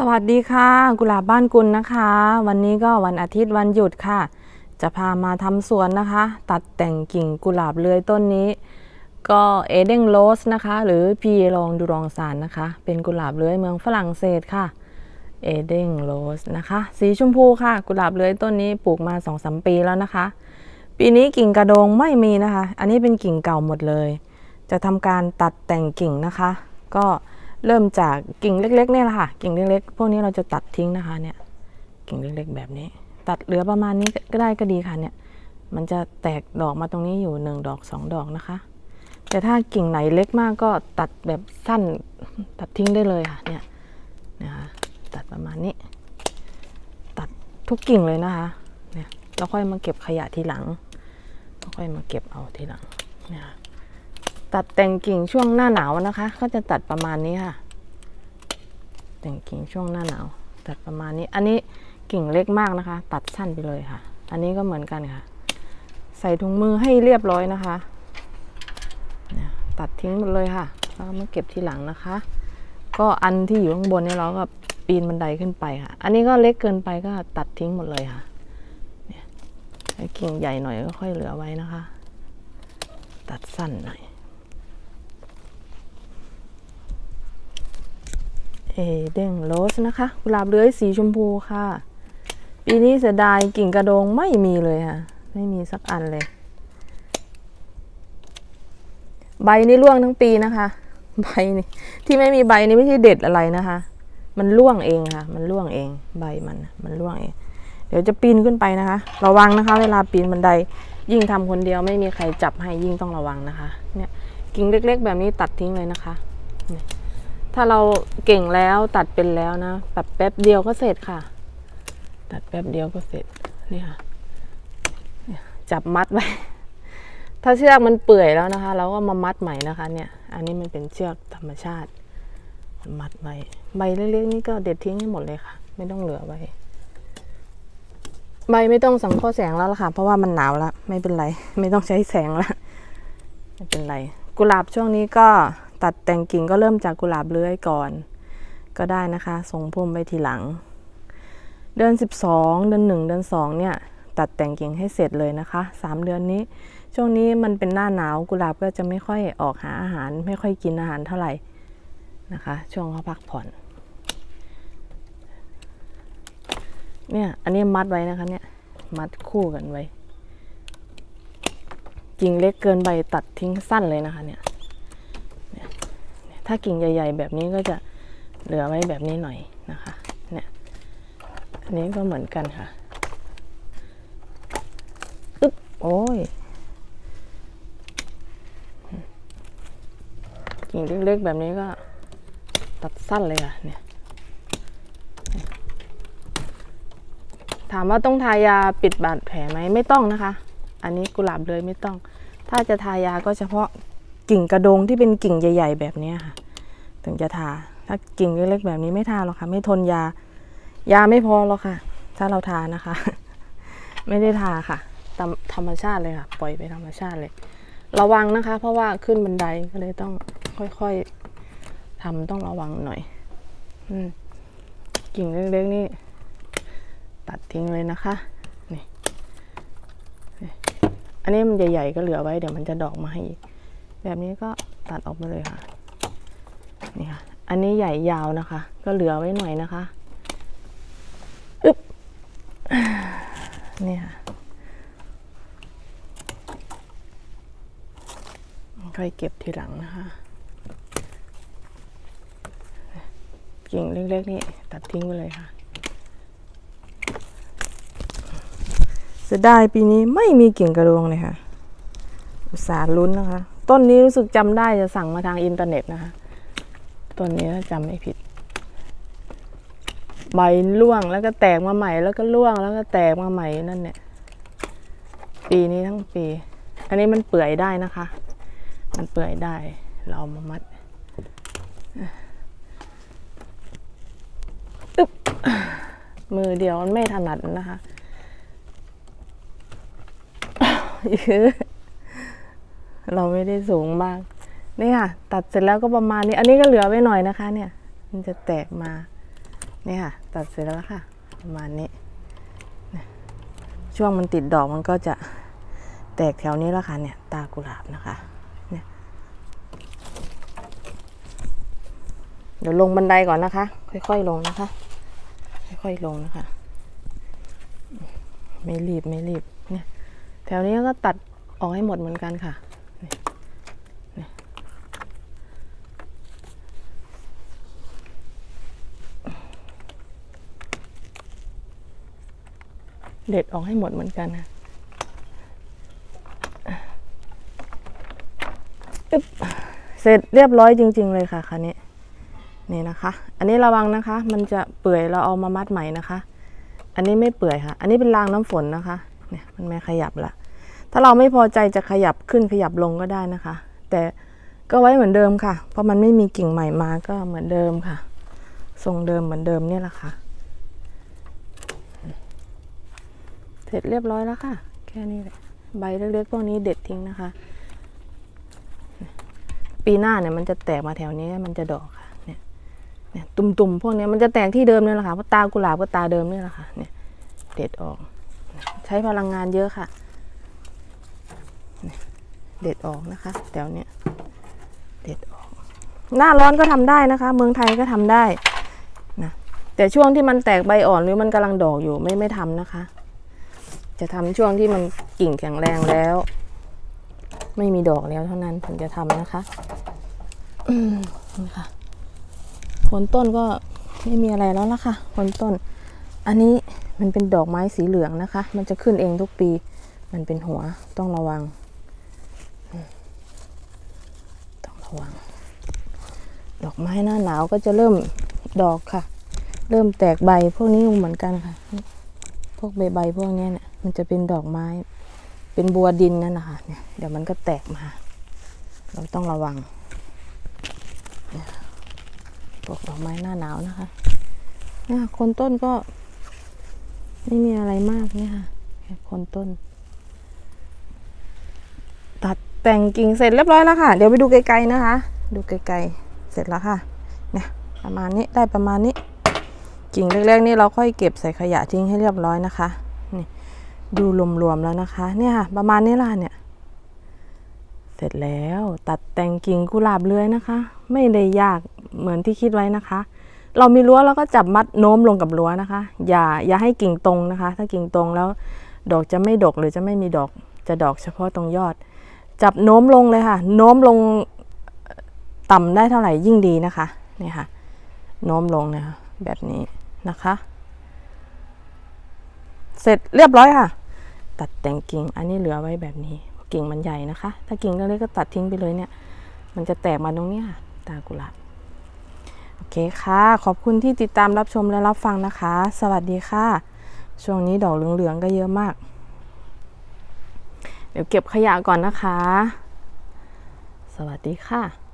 สวัสดีค่ะ กุหลาบบ้านกุลนะคะ วันนี้ก็วันอาทิตย์วันหยุดค่ะ จะพามาทำสวนนะคะ ตัดแต่งกิ่งกุหลาบเลื้อยต้นนี้ ก็เอเดนโรสนะคะ หรือพีรองดูรองสารนะคะ เป็นกุหลาบเลื้อยเมืองฝรั่งเศสค่ะเอเดนโรสนะคะ สีชมพูค่ะ กุหลาบเลื้อยต้นนี้ปลูกมา2อสปีแล้วนะคะ ปีนี้กิ่งกระโดงไม่มีนะคะ อันนี้เป็นกิ่งเก่าหมดเลย จะทำการตัดแต่งกิ่งนะคะ ก็ เริ่มจากกิ่งเล็กๆเนี่ยแหละค่ะ กิ่งเล็กๆ พวกนี้เราจะตัดทิ้งนะคะเนี่ย กิ่งเล็กๆ แบบนี้ ตัดเหลือประมาณนี้ก็ได้ก็ดีค่ะเนี่ย มันจะแตกดอกมาตรงนี้อยู่หนึ่งดอกสองดอกนะคะ แต่ถ้ากิ่งไหนเล็กมากก็ตัดแบบสั้นตัดทิ้งได้เลยค่ะเนี่ยนะคะตัดประมาณนี้ ตัดทุกกิ่งเลยนะคะเนี่ยแล้วค่อยมาเก็บขยะทีหลังแล้วค่อยมาเก็บเอาทีหลังเนี่ยค่ะ ตัดแต่งกิ่งช่วงหน้าหนาวนะคะ ก็จะตัดประมาณนี้ค่ะ แต่งกิ่งช่วงหน้าหนาว ตัดประมาณนี้ อันนี้กิ่งเล็กมากนะคะ ตัดสั้นไปเลยค่ะ อันนี้ก็เหมือนกันค่ะ ใส่ถุงมือให้เรียบร้อยนะคะตัดทิ้งหมดเลยค่ะแล้วมาเก็บทีหลังนะคะ ก็อันที่อยู่ข้างบนนี่เราก็ปีนบันไดขึ้นไปค่ะ อันนี้ก็เล็กเกินไปก็ตัดทิ้งหมดเลยค่ะเนี่ยกิ่งใหญ่หน่อยก็ค่อยเหลือไว้นะคะ ตัดสั้นหน่อย เอเด้งโรสนะคะกุหลาบเลื้อยสีชมพูค่ะ ปีนี้เสียดายกิ่งกระโดงไม่มีเลยค่ะ ไม่มีสักอันเลย ใบนี่ร่วงทั้งปีนะคะ ใบนี่ที่ไม่มีใบนี่ไม่ใช่เด็ดอะไรนะคะ มันร่วงเองค่ะ มันร่วงเอง ใบมันมันร่วงเอง เดี๋ยวจะปีนขึ้นไปนะคะ ระวังนะคะ เวลาปีนบันไดยิ่งทำคนเดียวไม่มีใครจับให้ยิ่งต้องระวังนะคะ เนี่ยกิ่งเล็ก ๆ แบบนี้ตัดทิ้งเลยนะคะ ถ้าเราเก่งแล้วตัดเป็นแล้วนะตัดแป๊บเดียวก็เสร็จค่ะ ตัดแป๊บเดียวก็เสร็จนี่ค่ะเนี่ยจับมัดไว้ถ้าเชือกมันเปื่อยแล้วนะคะ เราก็มามัดใหม่นะคะ เนี่ย อันนี้มันเป็นเชือกธรรมชาติ มัดไว้ใบเล็กๆนี่ก็เด็ดทิ้งให้หมดเลยค่ะ ไม่ต้องเหลือไว้ใบไม่ต้องสังเคราะห์แสงแล้วล่ะค่ะ เพราะว่ามันหนาวแล้วไม่เป็นไร ไม่ต้องใช้แสงแล้วไม่เป็นไร กุหลาบช่วงนี้ก็ ตัดแต่งกิ่งก็เริ่มจากกุหลาบเลื้อยก่อน ก็ได้นะคะทรงพุ่มไปทีหลัง เดือน 12 เดือน 1 เดือน 2 เนี่ย ตัดแต่งกิ่งให้เสร็จเลยนะคะ 3 เดือนนี้ ช่วงนี้มันเป็นหน้าหนาวกุหลาบก็จะไม่ค่อยออกหาอาหาร ไม่ค่อยกินอาหารเท่าไหร่นะคะ ช่วงเขาพักผ่อนเนี่ยอันนี้มัดไว้นะคะเนี่ยมัดคู่กันไว้กิ่งเล็กเกินใบตัดทิ้งสั้นเลยนะคะเนี่ย ถ้ากิ่งใหญ่ ๆ แบบนี้ก็จะเหลือไว้แบบนี้หน่อยนะคะเนี่ยอันนี้ก็เหมือนกันค่ะอึ๊บโอ้ยกิ่งเล็กๆแบบนี้ก็ตัดสั้นเลยค่ะเนี่ยถามว่าต้องทายาปิดบาดแผลไหมไม่ต้องนะคะ อันนี้กุหลาบเลยไม่ต้อง ถ้าจะทายาก็เฉพาะ กิ่งกระดงที่เป็นกิ่งใหญ่ ๆ แบบนี้ค่ะ ถึงจะทา ถ้ากิ่งเล็กๆแบบนี้ไม่ทาหรอกค่ะ ไม่ทนยา ยาไม่พอหรอกค่ะ ถ้าเราทานะคะ ไม่ได้ทาค่ะตามธรรมชาติเลยค่ะ ปล่อยไปธรรมชาติเลย ระวังนะคะ เพราะว่าขึ้นบันไดก็เลยต้องค่อยๆทำต้องระวังหน่อย อืมกิ่งเล็กๆนี่ตัดทิ้งเลยนะคะนี่นี่อันนี้มันใหญ่ๆก็เหลือไว้เดี๋ยวมันจะดอกมาให้อีก แบบนี้ก็ตัดออกมาเลยค่ะนี่ค่ะ อันนี้ใหญ่ยาวนะคะ ก็เหลือไว้หน่อยนะคะอึ๊บนี่ค่ะค่อยเก็บทีหลังนะคะกิ่งเล็กๆนี่ตัดทิ้งไปเลยค่ะเสียดายปีนี้ไม่มีกิ่งกระโดงเลยค่ะ อุตส่าห์ลุ้นนะคะ ต้นนี้รู้สึกจำได้จะสั่งมาทางอินเทอร์เน็ตนะคะต้นนี้ถ้าจำไม่ผิด ใบร่วงแล้วก็แตกมาใหม่แล้วก็ร่วงแล้วก็แตกมาใหม่นั่นเนี่ย ปีนี้ทั้งปี อันนี้มันเปื่อยได้นะคะ มันเปื่อยได้ เราเอามามัดอึ๊บมือเดียวมันไม่ถนัดนะคะคือ เราไม่ได้สูงมาก นี่ค่ะ ตัดเสร็จแล้วก็ประมาณนี้ อันนี้ก็เหลือไว้หน่อยนะคะ เนี่ย มันจะแตกมา นี่ค่ะ ตัดเสร็จแล้วค่ะ ประมาณนี้ ช่วงมันติดดอกมันก็จะแตกแถวนี้แล้วค่ะ เนี่ย ตากุหลาบนะคะ เนี่ย เดี๋ยวลงบันไดก่อนนะคะ ค่อยๆลงนะคะ ค่อยๆลงนะคะ ไม่รีบไม่รีบ เนี่ย แถวนี้ก็ตัดออกให้หมดเหมือนกันค่ะ เด็ดออกให้หมดเหมือนกันนะเสร็จเรียบร้อยจริง ๆ เลยค่ะคันนี้นี่นะคะ อันนี้ระวังนะคะ มันจะเปื่อยเราเอามามัดใหม่นะคะ อันนี้ไม่เปื่อยค่ะ อันนี้เป็นรางน้ำฝนนะคะ เนี่ยมันไม่ขยับละ ถ้าเราไม่พอใจจะขยับขึ้นขยับลงก็ได้นะคะ แต่ก็ไว้เหมือนเดิมค่ะ เพราะมันไม่มีกิ่งใหม่มาก็เหมือนเดิมค่ะ ทรงเดิมเหมือนเดิมเนี่ยแหละค่ะ เสร็จเรียบร้อยแล้วค่ะ แค่นี้แหละใบเล็กๆพวกนี้เด็ดทิ้งนะคะ ปีหน้าเนี่ยมันจะแตกมาแถวนี้มันจะดอกค่ะเนี่ยเนี่ยตุ่มๆพวกนี้มันจะแตกที่เดิมเนี่ยแหละค่ะเพราะตากุหลาบก็ตาเดิมเนี่ยแหละค่ะเนี่ยเด็ดออก ใช้พลังงานเยอะค่ะเนี่ยเด็ดออกนะคะแถวเนี้ยเด็ดออก หน้าร้อนก็ทำได้นะคะ เมืองไทยก็ทำได้นะแต่ช่วงที่มันแตกใบอ่อนหรือมันกำลังดอกอยู่ไม่ไม่ทำนะคะ จะทำช่วงที่มันกิ่งแข็งแรงแล้ว ไม่มีดอกแล้วเท่านั้นถึงจะทำนะคะอืมนี่ค่ะผลต้นก็ไม่มีอะไรแล้วละค่ะผลต้น อันนี้มันเป็นดอกไม้สีเหลืองนะคะ มันจะขึ้นเองทุกปี มันเป็นหัวต้องระวัง ต้องระวัง ดอกไม้หน้าหนาวก็จะเริ่มดอกค่ะ เริ่มแตกใบพวกนี้เหมือนกันค่ะ พวกใบใบพวกเนี้เนี่ย มันจะเป็นดอกไม้ เป็นบัวดินนั่นนะคะเนี่ยเดี๋ยวมันก็แตกมา เราต้องระวังเนี่ยพวกดอกไม้หน้าหนาวนะคะเนี่ยคนต้นก็ ไม่มีอะไรมากเนี่ยค่ะคนต้น ตัดแต่งกิ่งเสร็จเรียบร้อยแล้วค่ะ เดี๋ยวไปดูไกลๆนะคะ ดูไกลๆเสร็จแล้วค่ะเนี่ยประมาณนี้ได้ประมาณนี้กิ่งเล็กๆนี่เราค่อยเก็บใส่ขยะทิ้งให้เรียบร้อยนะคะ ดูรวมๆแล้วนะคะ เนี่ยค่ะประมาณนี้ล่ะเนี่ย เสร็จแล้วตัดแต่งกิ่งกุหลาบเลื้อยนะคะ ไม่ได้ยากเหมือนที่คิดไว้นะคะ เรามีรั้วเราก็จับมัดโน้มลงกับรั้วนะคะ อย่าอย่าให้กิ่งตรงนะคะ ถ้ากิ่งตรงแล้ว ดอกจะไม่ดกหรือจะไม่มีดอกจะดอกเฉพาะตรงยอด จับโน้มลงเลยค่ะ โน้มลงเอ่อต่ำได้เท่าไหร่ยิ่งดีนะคะนี่ค่ะ โน้มลงนะคะแบบนี้นะคะ เสร็จเรียบร้อยค่ะ ตัดแต่งกิ่ง อันนี้เหลือไว้แบบนี้ กิ่งมันใหญ่นะคะ ถ้ากิ่งเล็กๆก็ตัดทิ้งไปเลยเนี่ย มันจะแตกมาตรงนี้ค่ะ ตากุหลาบ โอเคค่ะ ขอบคุณที่ติดตามรับชมและรับฟังนะคะ สวัสดีค่ะ ช่วงนี้ดอกเหลืองๆก็เยอะมาก เดี๋ยวเก็บขยะก่อนนะคะ สวัสดีค่ะ